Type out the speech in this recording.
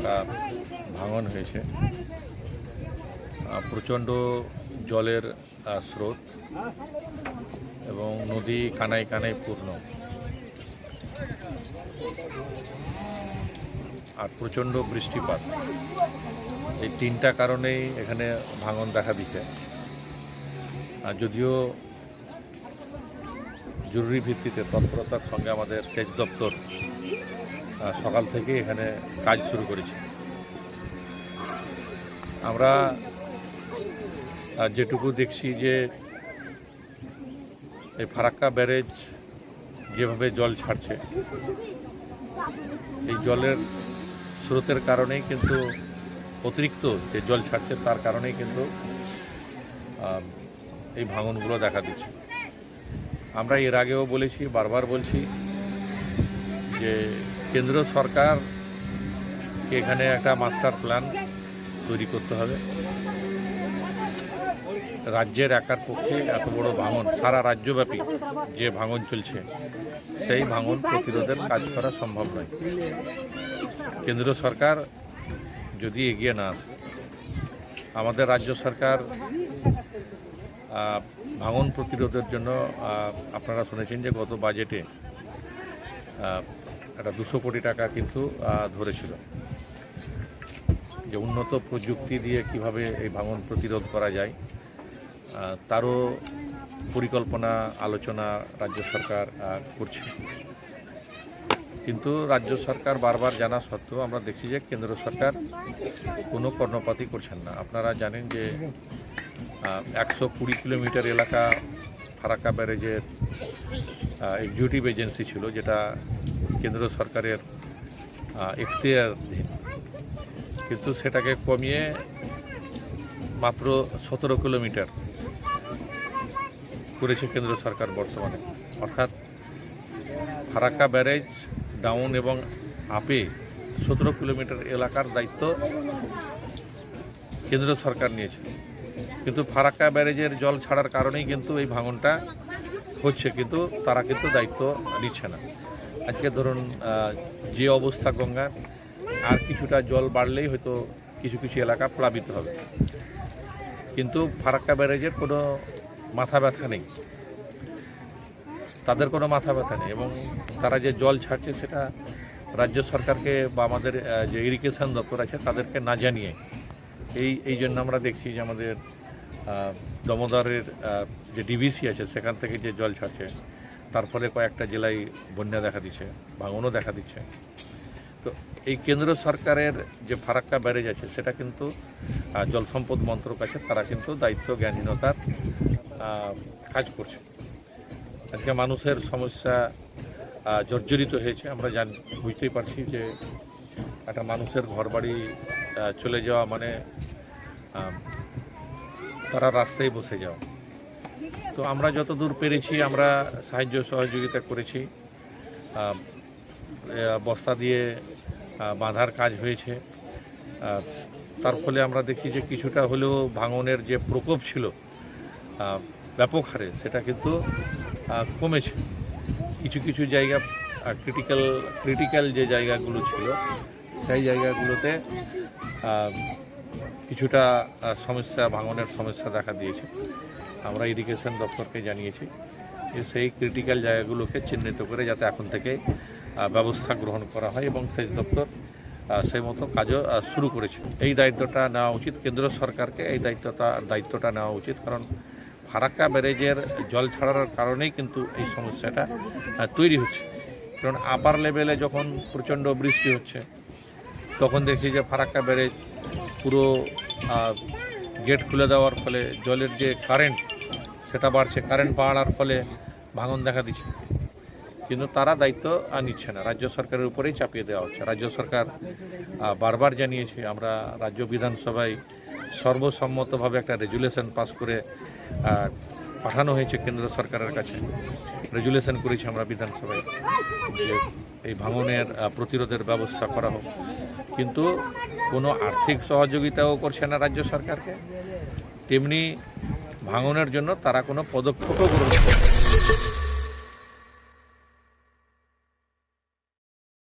একটা ভাঙন হয়েছে। প্রচণ্ড জলের স্রোত এবং নদী কানায় কানায় পূর্ণ। আর প্রচণ্ড বৃষ্টিপাত। এই তিনটা কারণেই এখানে ভাঙন দেখা দিচ্ছে আর যদিও জরুরি ভিত্তিতে তৎপরতার সঙ্গে আমাদের সেচ দপ্তর সকাল থেকে এখানে কাজ শুরু করেছি। আমরা যেটুকু দেখছি যে এই ফারাক্কা ব্যারেজ যেভাবে জল ছাড়ছে, এই জলের স্রোতের কারণেই কিন্তু, অতিরিক্ত যে জল ছাড়ছে তার কারণেই কিন্তু এই ভাঙনগুলো দেখা দিচ্ছে। আমরা এর আগেও বলেছি, বারবার বলছি যে কেন্দ্র সরকার এখানে একটা মাস্টার প্ল্যান তৈরি করতে হবে। রাজ্যের একার পক্ষে এত বড় ভাঙন, সারা রাজ্যব্যাপী যে ভাঙন চলছে, সেই ভাঙন প্রতিরোধের কাজ করা সম্ভব নয়। কেন্দ্র সরকার যদি এগিয়ে না আসে, আমাদের রাজ্য সরকার ভাঙন প্রতিরোধের জন্য আপনারা শুনেছেন যে গত বাজেটে একটা দুশো কোটি টাকা কিন্তু ধরেছিল। যে উন্নত প্রযুক্তি দিয়ে কীভাবে এই ভাঙন প্রতিরোধ করা যায় তারও পরিকল্পনা, আলোচনা রাজ্য সরকার করছে। কিন্তু রাজ্য সরকার বারবার জানা সত্ত্বেও আমরা দেখছি যে কেন্দ্র সরকার কোনো কর্ণপাতই করছেন না। আপনারা জানেন যে একশো কুড়ি কিলোমিটার এলাকা ফারাক্কা ব্যারেজের এক্সিকিউটিভ এজেন্সি ছিল, যেটা কেন্দ্র সরকারের এখতিয়ারধীন কিন্তু সেটাকে কমিয়ে মাত্র সতেরো কিলোমিটার করেছে কেন্দ্র সরকার বর্তমানে। অর্থাৎ ফারাক্কা ব্যারেজ, ডাউন এবং আপে সতেরো কিলোমিটার এলাকার দায়িত্ব কেন্দ্র সরকার নিয়েছে কিন্তু ফারাক্কা ব্যারেজের জল ছাড়ার কারণেই কিন্তু এই ভাঙনটা হচ্ছে কিন্তু তারা কিন্তু দায়িত্ব নিচ্ছে না। আজকে ধরুন যে অবস্থা গঙ্গার আর কিছুটা জল বাড়লেই হয়তো কিছু কিছু এলাকা প্লাবিত হবে। কিন্তু ফারাক্কা ব্যারেজের কোনো মাথা ব্যথা নেই। তাদের কোনো মাথা ব্যথা নেই এবং তারা যে জল ছাড়ছে সেটা রাজ্য সরকারকে বা আমাদের যে ইরিগেশন দপ্তর আছে তাদেরকে না জানিয়ে এই এই জন্য আমরা দেখছি যে আমাদের দমোদরের যে ডিভিসি আছে, সেখান থেকে যে জল ছাড়ছে, তার ফলে কয়েকটা জেলায় বন্যা দেখা দিচ্ছে, ভাঙনও দেখা দিচ্ছে। তো এই কেন্দ্র সরকারের যে ফারাক্কা ব্যারেজ আছে, সেটা কিন্তু জল সম্পদ মন্ত্রক আছে, তারা কিন্তু দায়িত্ব, জ্ঞানহীনতার কাজ করছে। আজকে মানুষের সমস্যা জর্জরিত হয়েছে। আমরা জান, বুঝতেই পারছি যে একটা মানুষের ঘরবাড়ি চলে যাওয়া মানে তারা রাস্তায় বসে যাওয়া তো আমরা যতদূর পেরেছি, আমরা সাহায্য সহযোগিতা করেছি। বস্তা দিয়ে বাঁধার কাজ হয়েছে। তার ফলে আমরা দেখি যে কিছুটা হলেও ভাঙনের যে প্রকোপ ছিল ব্যাপক হারে, সেটা কিন্তু কমেছে। কিছু কিছু জায়গা ক্রিটিক্যাল ক্রিটিক্যাল যে জায়গাগুলো ছিল, সেই জায়গাগুলোতে কিছুটা সমস্যা, ভাঙনের সমস্যা দেখা দিয়েছে। আমরা ইরিগেশন দপ্তরকে জানিয়েছি যে সেই ক্রিটিক্যাল জায়গাগুলোকে চিহ্নিত করে যাতে এখন থেকে ব্যবস্থা গ্রহণ করা হয় এবং সেচ দপ্তর সেই মতো কাজও শুরু করেছে। এই দায়িত্বটা নেওয়া উচিত। কেন্দ্র সরকারকে এই দায়িত্বটা দায়িত্বটা নেওয়া উচিত। কারণ ফারাক্কা ব্যারেজের জল ছাড়ার কারণেই কিন্তু এই সমস্যাটা তৈরি হচ্ছে। কারণ আপার লেভেলে যখন প্রচণ্ড বৃষ্টি হচ্ছে, তখন দেখছি যে ফারাক্কা ব্যারেজ পুরো গেট খুলে দেওয়ার ফলে জলের যে কারেন্ট সেটা বাড়ছে। কারেন্ট বাড়ার ফলে ভাঙন দেখা দিচ্ছে। কিন্তু তারা দায়িত্ব নিচ্ছে না। রাজ্য সরকারের উপরেই চাপিয়ে দেওয়া হচ্ছে। রাজ্য সরকার বারবার জানিয়েছে, আমরা রাজ্য বিধানসভায় সর্বসম্মতভাবে একটা রেজুলেশন পাস করে পাঠানো হয়েছে কেন্দ্র সরকারের কাছে। রেজুলেশন করেছি আমরা বিধানসভায় যে এই ভাঙনের প্রতিরোধের ব্যবস্থা করা হোক। কিন্তু কোনো আর্থিক সহযোগিতাও করছে না রাজ্য সরকারকে তেমনি ভাঙনের জন্য তারা কোনো পদক্ষেপও গ্রহণ করছে না।